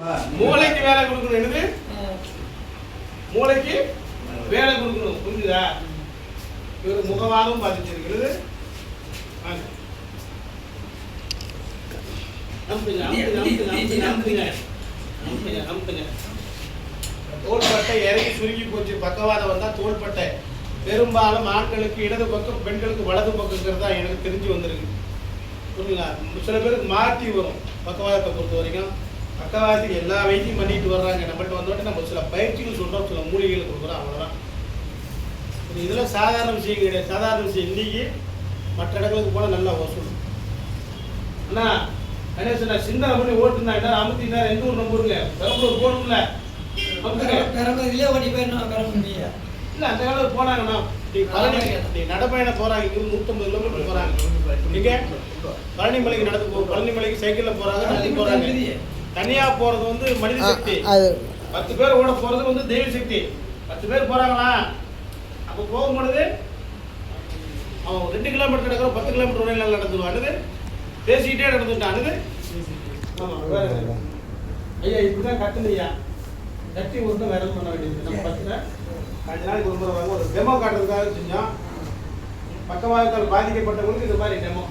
மூளைக்கு வேலை கொடுக்கணும் என்னது? மூளைக்கு வேலை கொடுக்கணும். புரிஞ்சுதா? இவர் முகவாதம் பாதிச்சிருக்கிறது. தோள்பட்டை இறங்கி சுருங்கி போச்சு. பக்கவாதம் வந்தா தோள்பட்டை. பெரும்பாலும் ஆண்களுக்கு இடது பக்கம் பெண்களுக்கு வலது பக்கங்கிறது தான் எனக்கு தெரிஞ்சு வந்திருக்கு. புரியுங்களா சில பேருக்கு மாற்றி வரும். பக்கவாதத்தை பொறுத்த வரைக்கும். பக்கவாதத்துக்கு எல்லா வைத்தியம் பண்ணிட்டு வர்றாங்க. நம்மகிட்ட வந்தோடனே நம்ம சில பயிற்சிகள் சொல்றோம் சில மூலிகைகள் கொடுக்குறோம் அவ்வளோதான் இது இதெல்லாம் சாதாரண விஷயம் கிடையாது. சாதாரண விஷயம். இன்னைக்கு மற்ற இடங்களுக்கு போனால் நல்லா வசூல். அண்ணா கணேசன் நான் சிந்தனை பண்ணி ஓட்டுனா அமுத்தினா எந்த ஊர் நம்ம ஊருங்க? பெரம்பலூர் போகணும்ல. பெரம்பலூர்லயே ஓடி போயிடணும் பெரம்பலூர்லயே. இல்ல அந்த காலத்துல போனாங்கண்ணா. நீ பழனி நீ நடைப்பயணம் போறாங்க. இங்க நூத்தம்பது கிலோமீட்டர் போறாங்க. நீங்க பழனி மலைக்கு நடந்து பழனி மலைக்கு சைக்கிள்ல போறாங்க நடந்து போறாங்க. தனியா போறது வந்து மனித சக்தி. அது. பத்து பேர் ஓட போறது வந்து தெய்வ சக்தி. பத்து பேர் போறாங்களா? அப்ப போகும்பொழுது அவன் ரெண்டு கிலோமீட்டர் நடக்கிற பத்து கிலோமீட்டர் வரையில நடந்துருவானுது பேசிக்கிட்டே வேற என்ன? ஐயா இப்படிதான் கட்டணும் ஐயா. கட்டி வேற எதுவும் பண்ண வேண்டியது நம்ம பத்துல அஞ்சு நாளைக்கு ஒரு முறை ஒரு டெமோ காட்டுறதுக்காக செஞ்சோம். பக்கவாதத்தால் பாதிக்கப்பட்டவங்களுக்கு இது மாதிரி டெமோ